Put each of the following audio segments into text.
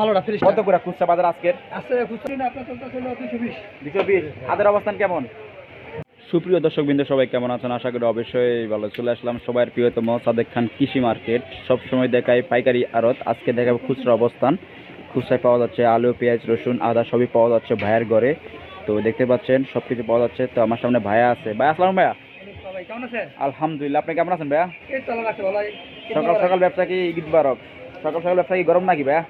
ভালোটা ফ্রিজ কত করে খুচরা বাজার আজকের? আছে খুচরা না আপনার চলতে ছিল দুশো বিশ। দুশো অবস্থান কেমন? সুপ্রিয় দর্শক বিন্দু সবাই কেমন আছেন? আশা করি অবশ্যই ভালো চলে আসলাম। সবার প্রিয়তম সাদেক খান কৃষি মার্কেট। সবসময় দেখায় পাইকারি আড়ত। আজকে দেখাবো খুচরা অবস্থান। খুচরায় পাওয়া যাচ্ছে আলু পেঁয়াজ রসুন আদা সবই পাওয়া যাচ্ছে ভাইয়ের ঘরে। তো দেখতে পাচ্ছেন সব কিছু পাওয়া যাচ্ছে। তো আমার সামনে ভাইয়া আছে। ভাইয়া আসসালাম ভাইয়া। সবাই কেমন আছেন? আলহামদুলিল্লাহ। আপনি কেমন আছেন ভাইয়া? সকাল সকাল ব্যবসা কি ঈদ বারক সকাল সকাল ব্যবসা কি গরম নাকি ভাইয়া?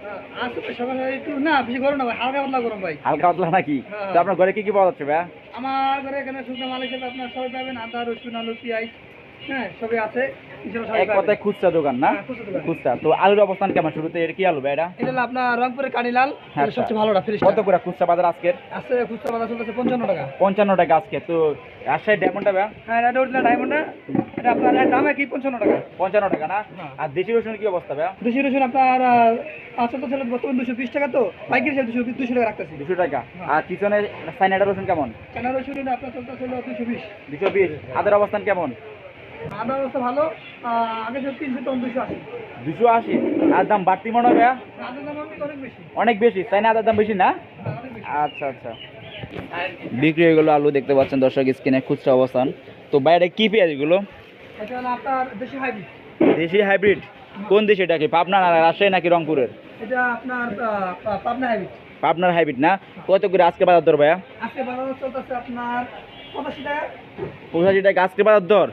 হালকা পাতলা নাকি? হ্যাঁ। তো আপনার ঘরে কি কি পাওয়া যাচ্ছে ভাইয়া? আমার ঘরে এখানে শুকনো মাল হিসেবে আপনার সবাই পাবেন আদা রসুন আলু পেঁয়াজ হ্যাঁ সবই আছে। ইনশাল্লাহ সবাই এক কথায় খুচরা দোকান না? হ্যাঁ, খুচরা তো আলুর অবস্থান কেমন? শুরুতে এর কি আলু এটা? এটা আপনার রংপুরের কানিলাল আচ্ছা। সবচেয়ে ভালোটা কত করে খুচরা বাজার আজকের? আছে খুচরা বাজার চলতেছে পঞ্চান্ন টাকা। পঞ্চান্ন টাকা আজকে। তো রাজশাহী ডায়মন্ডটা হ্যাঁ এটা অরিজিনাল আপনার দাম কি পঞ্চান্ন টাকা? পঞ্চান্ন টাকা না। আর দেশি রসুন কি অবস্থা দুশো রসুন আপনার পাঁচশো তো বর্তমান দুশো বিশ টাকা তো পাইকারি দুশো দুশো টাকা রাখতেছি। দুশো টাকা। হ্যাঁ। আর পিছনে সাইনাটা রসুন কেমন? কেনা রসুন এটা আপনার চলতেছিল দুশো বিশ। দুশো বিশ। আদের অবস্থান কেমন? আদা অবস্থা ভালো আগে ছিল তিনশো তখন দুশো আশি। দুশো আশি। আর দাম বাড়তি মনে দাম অনেক বেশি। আদার দাম বেশি না? হ্যাঁ, আচ্ছা আচ্ছা। বিক্রি হয়ে গেলো আলু দেখতে পাচ্ছেন দর্শক স্ক্রিনে খুচরা অবস্থান। তো বাইরে কি পেঁয়াজ এগুলো? দেশি হাইব্রিড। কোন দেশি এটা কি? পাবনা না রাজশাহী নাকি রংপুরের? এটা আপনার পাবনা হাইব্রিড। পাবনার হাইব্রিড না? কত করে আজকে বাজার দর ভাইয়া? আজকে বাজার চলতেছে আপনার পঁচাশি টাকা। পঁচাশি টাকা আজকে বাজার দর?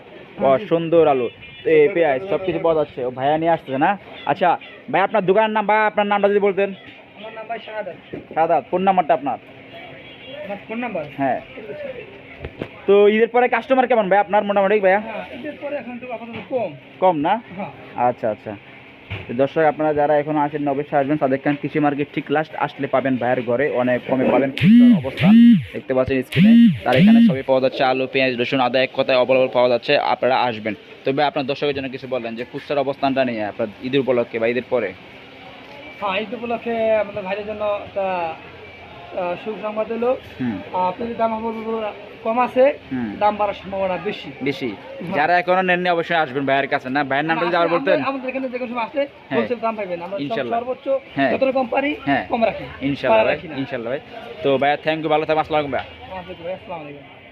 ও সুন্দর আলু। তো এই পেঁয়াজ সব কিছু পাওয়া যাচ্ছে। ও ভাইয়া নিয়ে আসতেছে না? আচ্ছা ভাই আপনার দোকানের নাম বা আপনার নামটা যদি বলতেন। আমার নাম ভাই ফোন নাম্বারটা আপনার? Phone number? হ্যাঁ। তো ঈদের পরে কাস্টমার কেমন ভাই আপনার মোটামুটি ভাইয়া? হ্যাঁ পরে এখন তো কম। কম না? হ্যাঁ। আচ্ছা আচ্ছা। দর্শক, আপনারা যারা এখনও আসেন অবশ্যই আসবেন। তাদের খান কৃষি মার্কেট ঠিক লাস্ট আসলে পাবেন ভাইয়ের ঘরে। অনেক কমে পাবেন। অবস্থা। দেখতে পাচ্ছেন স্ক্রিনে তার এখানে সবই পাওয়া যাচ্ছে, আলু, পেঁয়াজ, রসুন, আদা এক কথায় অবলম্বন পাওয়া যাচ্ছে। আপনারা আসবেন। তবে আপনার দর্শকের জন্য কিছু বললেন যে, খুচরার অবস্থানটা নিয়ে, আপনার ঈদ উপলক্ষে বা ঈদের পরে? হ্যাঁ ঈদ উপলক্ষে আমাদের ভাইয়ের জন্য একটা আহ, সুখ সংবাদ হলো। পেঁয়াজের দাম কম আছে দাম বাড়ার সম্ভাবনা বেশি। বেশি। যারা এখনও নেননি অবশ্যই আসবেন ভাইয়ের কাছে না? ভাইয়ের নামটা যদি আবার বলতেন? আমাদের- এখানে যে কোনো সময় আসলে হ্যাঁ। হোলসেল দাম পাবেন। আমরা। সর্বোচ্চ হ্যাঁ। যত রকম পারি হ্যাঁ। কম রাখি। ইনশাআল্লাহ ইনশাআল্লাহ ভাই তো ভাইয়া থ্যাংক ইউ ভালো থাকবেন। আসসালামাইকুম ভাই আসসালামু আলাইকুম।